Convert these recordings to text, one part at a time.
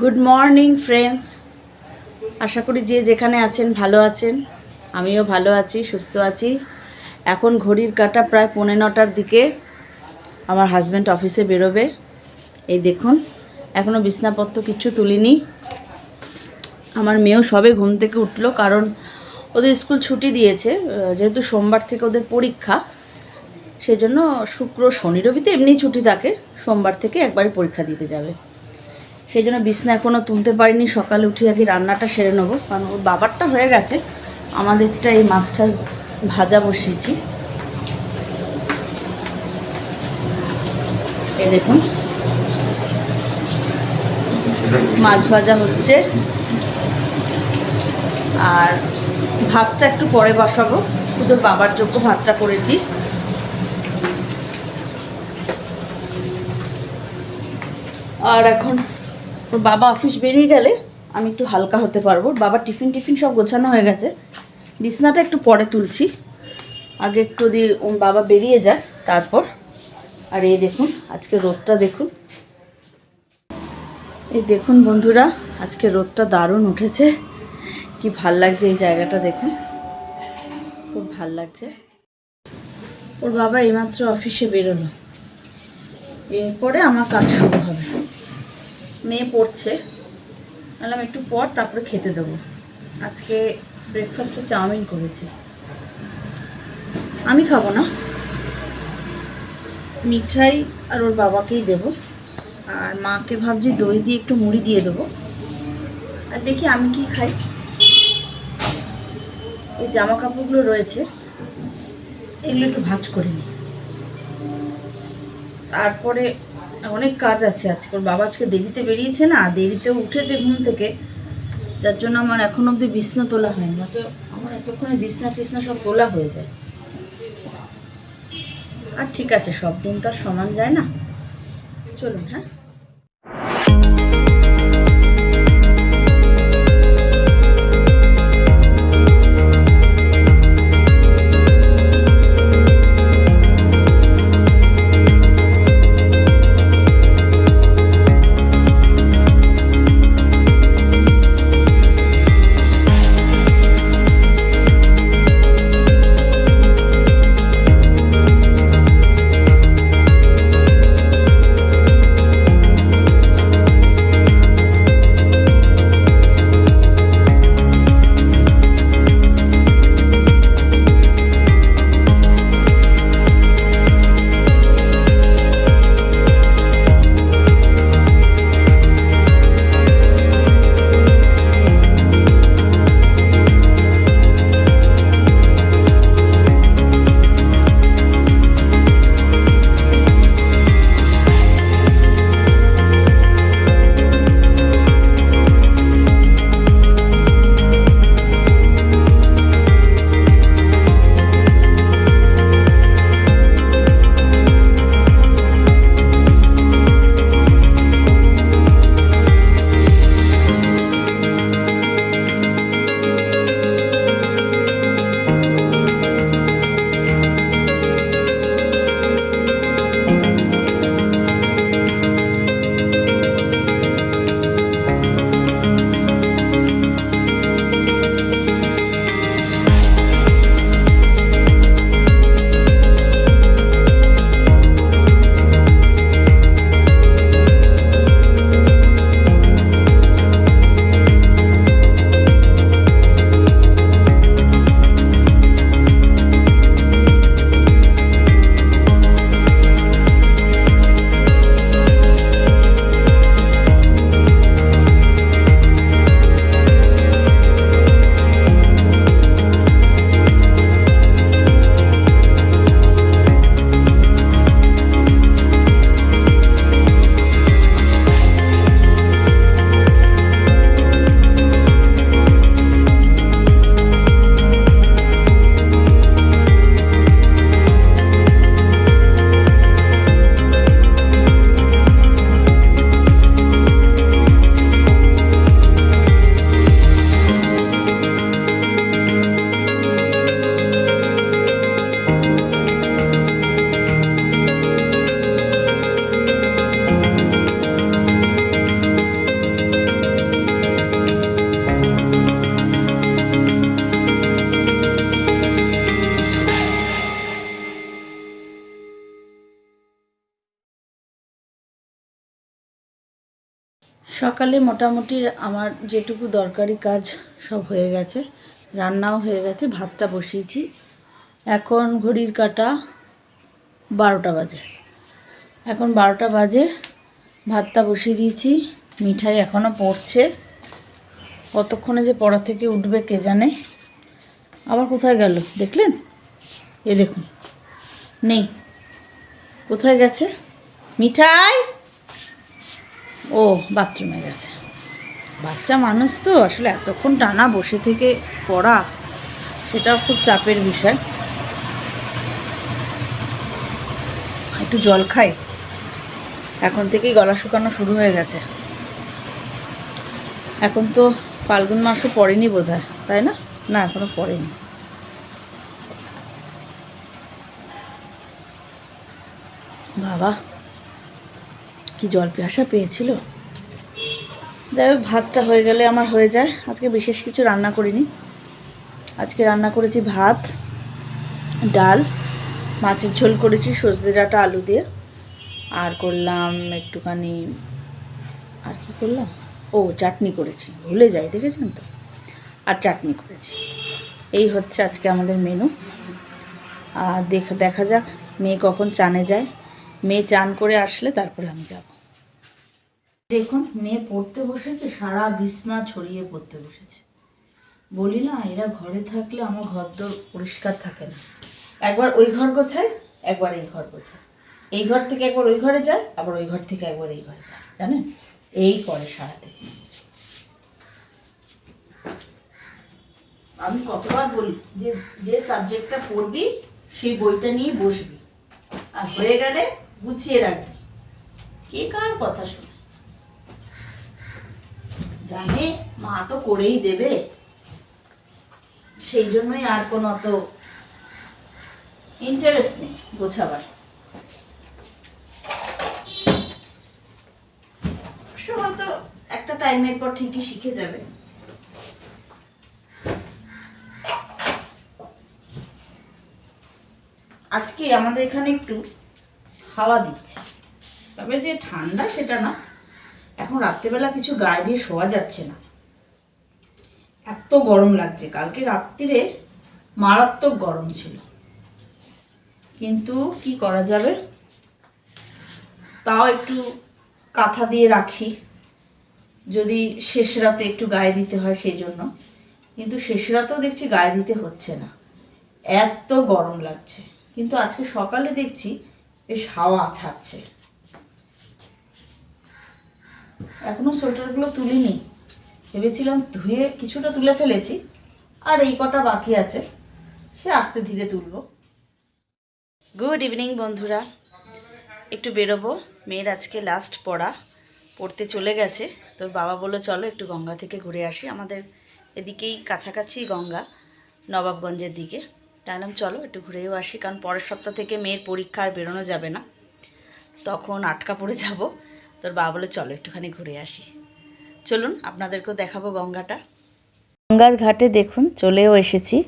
Good morning friends আশা করি যে যেখানে আছেন ভালো আছেন। আমিও ভালো আছি, সুস্থ আছি। এখন ঘড়ির কাটা প্রায় পৌনে নটার দিকে আমার হাজব্যান্ড অফিসে বেরোবে। এই দেখুন এখনও বিছনাপত্র কিচ্ছু তুলিনি। আমার মেয়েও সবে ঘুম থেকে উঠল, কারণ ওদের স্কুল ছুটি দিয়েছে যেহেতু সোমবার থেকে ওদের পরীক্ষা সেই জন্য শুক্র, শনি, রবি তো এমনিই ছুটি থাকে, সোমবার থেকে একবারে পরীক্ষা দিতে যাবে। সেই জন্য বিছনা এখনও তুলতে পারিনি। সকালে উঠে আগে রান্নাটা সেরে নেব, কারণ ওর বাবারটা হয়ে গেছে। আমাদেরটা এই মাছ টাছ ভাজা বসিয়েছি। এ দেখুন। মাছ ভাজা হচ্ছে। আর ভাতটা একটু পরে বসাবো। শুধু বাবার যোগ্য ভাতটা করেছি। আর এখন ওর বাবা অফিস বেরিয়ে গেলে আমি একটু হালকা হতে পারব। বাবার টিফিন টিফিন সব গোছানো হয়ে গেছে। বিছনাটা একটু পরে তুলছি। আগে একটু দিয়ে বাবা বেরিয়ে যায় তারপর। আর এই দেখুন, আজকে রোদটা দেখুন। এই দেখুন বন্ধুরা, আজকে রোদটা দারুণ উঠেছে। কি ভালো লাগছে এই জায়গাটা দেখুন। খুব ভালো লাগছে। ওর বাবা এইমাত্র অফিসে বেরোলো। এরপরে আমার কাজ শুরু হবে। মেয়ে পড়ছে। বললাম একটু পর, তারপরে খেতে দেবো। আজকে ব্রেকফাস্টে চাউমিন করেছি। আমি খাব না। মিঠাই আর ওর বাবাকেই দেবো। আর মাকে ভাবছি দই দিয়ে একটু মুড়ি দিয়ে দেবো। আর দেখি আমি কি খাই। এই জামা কাপড়গুলো রয়েছে। এগুলো একটু ভাজ করে নিই। তারপরে অনেক কাজ আছে আজকে। ওর বাবা আজকে দেরিতে বেরিয়েছে না দেরিতে উঠেছে ঘুম থেকে। যার জন্য আমার এখন অবধি বিছনা তোলা হয়নি। না তো আমার এতক্ষণে বিছনা টিছনা সব তোলা হয়ে যায়। আর ঠিক আছে, সব দিন তো আর সমান যায় না। চলুন হ্যাঁ? সকালে মোটামুটি আমার যেটুকু দরকারি কাজ সব হয়ে গেছে। রান্নাও হয়ে গেছে, ভাতটা বসিয়েছি। এখন ঘড়ির কাটা বারোটা বাজে। এখন বারোটা বাজে, ভাতটা বসিয়ে দিয়েছি। মিঠাই এখনও পড়ছে। কতক্ষণে যে পড়া থেকে উঠবে কে জানে। আবার কোথায় গেল, দেখলেন? এ দেখুন, নেই। কোথায় গেছে? মিঠাই! ও, বাথরুমে গেছে। বাচ্চা মানুষ তো, আসলে এতক্ষণ টানা বসে থেকে পড়া, সেটাও খুব চাপের বিষয়। একটু জল খাই। এখন থেকেই গলা শুকানো শুরু হয়ে গেছে। এখন তো ফাল্গুন মাসও পড়েনি বোধ তাই না? না, এখনও পড়েনি। বাবা কি জল পিয়াসা পেয়েছিল? যাই হোক, ভাতটা হয়ে গেলে আমার হয়ে যায়। আজকে বিশেষ কিছু রান্না করিনি। আজকে রান্না করেছি ভাত, ডাল, মাছের ঝোল করেছি সজনে ডাটা, আলু দিয়ে। আর করলাম একটুখানি, আর কি করলাম? ও, চাটনি করেছি। ভুলে যাই, দেখেছেন তো? আর চাটনি করেছি। এই হচ্ছে আজকে আমাদের মেনু আর দেখা দেখা যাক, মেয়ে কখন চানে যায়। মেয়ে চান করে আসলে তারপরে আমি যাব। দেখুন, মেয়ে পড়তে বসেছে, সারা বিছনা ছড়িয়ে পড়তে বসেছে। বলি না, এরা ঘরে থাকলে আমার ঘর দোর পরিষ্কার থাকে না। একবার ওই ঘর গোছায় একবার এই ঘর গোছায় এই ঘর থেকে একবার ওই ঘরে যায়, আবার ওই ঘর থেকে একবার এই ঘরে যায়, জানেন? এই করে সারাদিন। আমি কতবার বলি, যে যে সাবজেক্টটা পড়বি, সেই বইটা নিয়ে বসবি। আর হয়ে গেলে গুছিয়ে রাখবি। কে কার কথা শোনে? জানে মা তো করেই দেবে। সেই জন্যই আর কোনো অত ইন্টারেস্ট নেই গোছাবার। হয়তো একটা টাইমের পর ঠিকই শিখে যাবে। আজকে আমাদের এখানে একটু হাওয়া দিচ্ছে। তবে যে ঠান্ডা সেটা না, এখন রাত্রেবেলা কিছু গায়ে দিয়ে শোয়া যাচ্ছে না। এত গরম লাগছে, কালকে রাত্রিরে মারাত্মক গরম ছিল। কিন্তু কি করা যাবে? তাও একটু কাঁথা দিয়ে রাখি। যদি শেষ রাতে একটু গায়ে দিতে হয় সেই জন্য। কিন্তু শেষ রাতেও দেখছি গায়ে দিতে হচ্ছে না। এত গরম লাগছে। কিন্তু আজকে সকালে দেখছি বেশ হাওয়া ছাড়ছে। এখনও সোয়েটারগুলো তুলিনি। ভেবেছিলাম ধুয়ে কিছুটা তুলে ফেলেছি। আর এই কটা বাকি আছে, সে আস্তে ধীরে তুলব। গুড ইভিনিং বন্ধুরা। একটু বেরোবো। মেয়ের আজকে লাস্ট পড়া। পড়তে চলে গেছে। তোর বাবা বলল, চলো একটু গঙ্গা থেকে ঘুরে আসি। আমাদের এদিকেই কাছাকাছি গঙ্গা, নবাবগঞ্জের দিকে। তাইলাম চলো, একটু ঘুরেও আসি, কারণ পরের সপ্তাহ থেকে মেয়ের পরীক্ষা আর বেরোনো যাবে না। তখন আটকা পড়ে যাব। তোর বাবা বলে, চলো, একটুখানি ঘুরে আসি। চলুন, আপনাদেরকেও দেখাবো গঙ্গাটা। গঙ্গার ঘাটে দেখুন, চলেও এসেছি।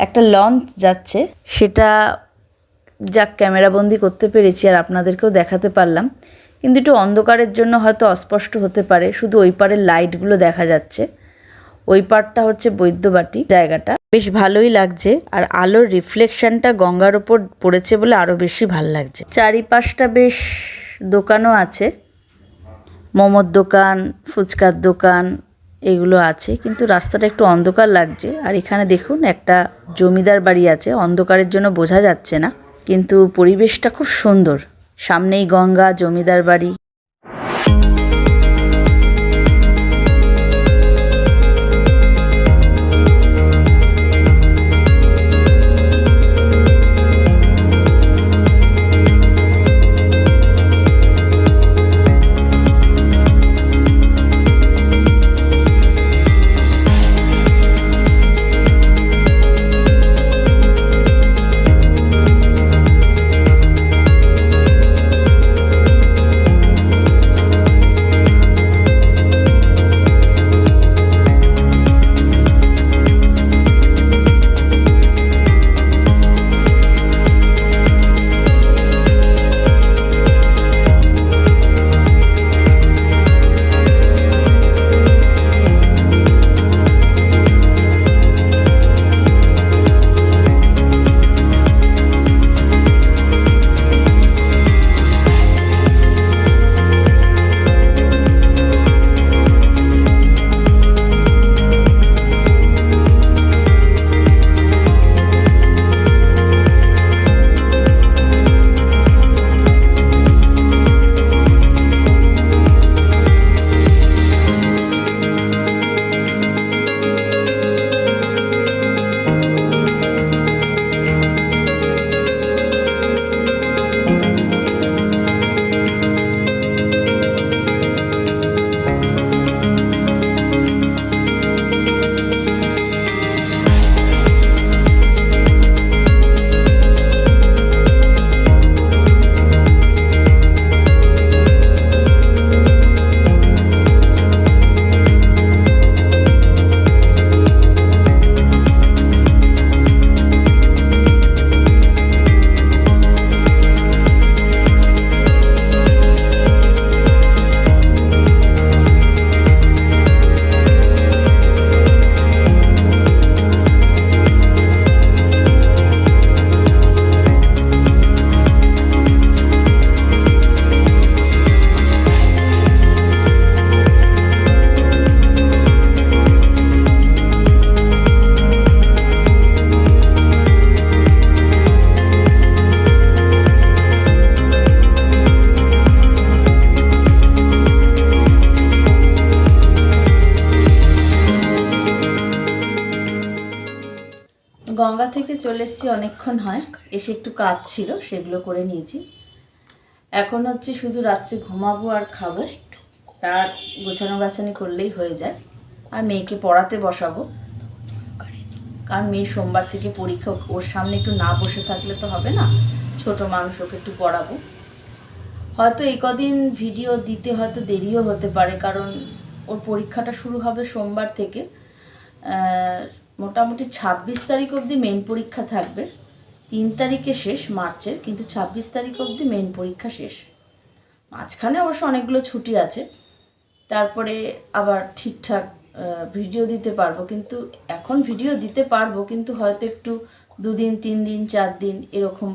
একটা লঞ্চ যাচ্ছে। সেটা যাক ক্যামেরাবন্দি করতে পেরেছি আর আপনাদেরকেও দেখাতে পারলাম। কিন্তু একটু অন্ধকারের জন্য হয়তো অস্পষ্ট হতে পারে। শুধু ওই পারের লাইটগুলো দেখা যাচ্ছে। ওই পারটা হচ্ছে বৈদ্যবাটি জায়গাটা। বেশ ভালোই লাগছে। আর আলোর রিফ্লেকশনটা গঙ্গার ওপর পড়েছে বলে আরও বেশি ভালো লাগছে। চারিপাশটা বেশ দোকানও আছে। মোমোর দোকান, ফুচকার দোকান এগুলো আছে। কিন্তু রাস্তাটা একটু অন্ধকার লাগছে। আর এখানে দেখুন, একটা জমিদার বাড়ি আছে। অন্ধকারের জন্য বোঝা যাচ্ছে না। কিন্তু পরিবেশটা খুব সুন্দর। সামনেই গঙ্গা, জমিদার বাড়ি। চলে এসেছি, অনেকক্ষণ হয়। এসে একটু কাজ ছিল, সেগুলো করে নিয়েছি। এখন হচ্ছে শুধু রাত্রে ঘুমাবো আর খাব। তার গোছানো গাছানি করলেই হয়ে যায়। আর মেয়েকে পড়াতে বসাবো। কারণ মেয়ে সোমবার থেকে পরীক্ষা, ওর সামনে একটু না বসে থাকলে তো হবে না। ছোট মানুষ, ওকে একটু পড়াবো। হয়তো এই কদিন ভিডিও দিতে হয়তো দেরিও হতে পারে, কারণ ওর পরীক্ষাটা শুরু হবে সোমবার থেকে। মোটামুটি ছাব্বিশ তারিখ অবধি মেন পরীক্ষা থাকবে। তিন তারিখে শেষ, মার্চের, কিন্তু ছাব্বিশ তারিখ অবধি মেন পরীক্ষা শেষ। মাঝখানে অবশ্য অনেকগুলো ছুটি আছে। তারপরে আবার ঠিকঠাক ভিডিও দিতে পারব। কিন্তু এখন ভিডিও দিতে পারব, কিন্তু হয়তো একটু দুদিন, তিন দিন, চার দিন এরকম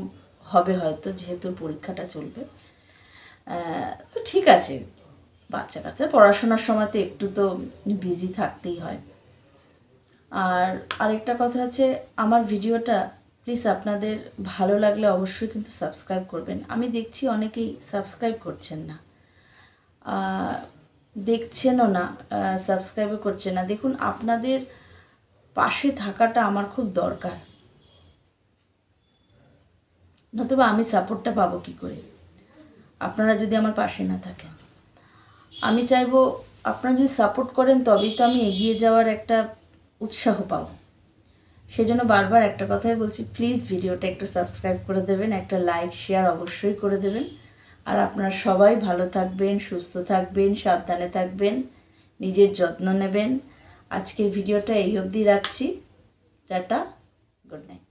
হবে হয়তো, যেহেতু পরীক্ষাটা চলবে। তো ঠিক আছে। বাচ্চা কাচ্চা পড়াশোনার সময় তো একটু তো বিজি থাকতেই হয়। আর আরেকটা কথা আছে, আমার ভিডিওটা প্লিজ আপনাদের ভালো লাগলে অবশ্যই কিন্তু সাবস্ক্রাইব করবেন। আমি দেখছি অনেকেই সাবস্ক্রাইব করছেন না। দেখছেনও না সাবস্ক্রাইবও করছেন না। দেখুন, আপনাদের পাশে থাকাটা আমার খুব দরকার। নতুবা আমি সাপোর্টটা পাবো কি করে? আপনারা যদি আমার পাশে না থাকেন। আমি চাইব আপনারা যদি সাপোর্ট করেন, তবেই তো আমি এগিয়ে যাওয়ার একটা উৎসাহ পাও সেজন্য বারবার একটা কথাই বলছি প্লিজ ভিডিওটা একটু সাবস্ক্রাইব করে দেবেন, একটা লাইক শেয়ার অবশ্যই করে দেবেন। আর আপনারা সবাই ভালো থাকবেন, সুস্থ থাকবেন, সাবধানে থাকবেন, নিজের যত্ন নেবেন। আজকের ভিডিওটা এই অবধি রাখছি। Tata good night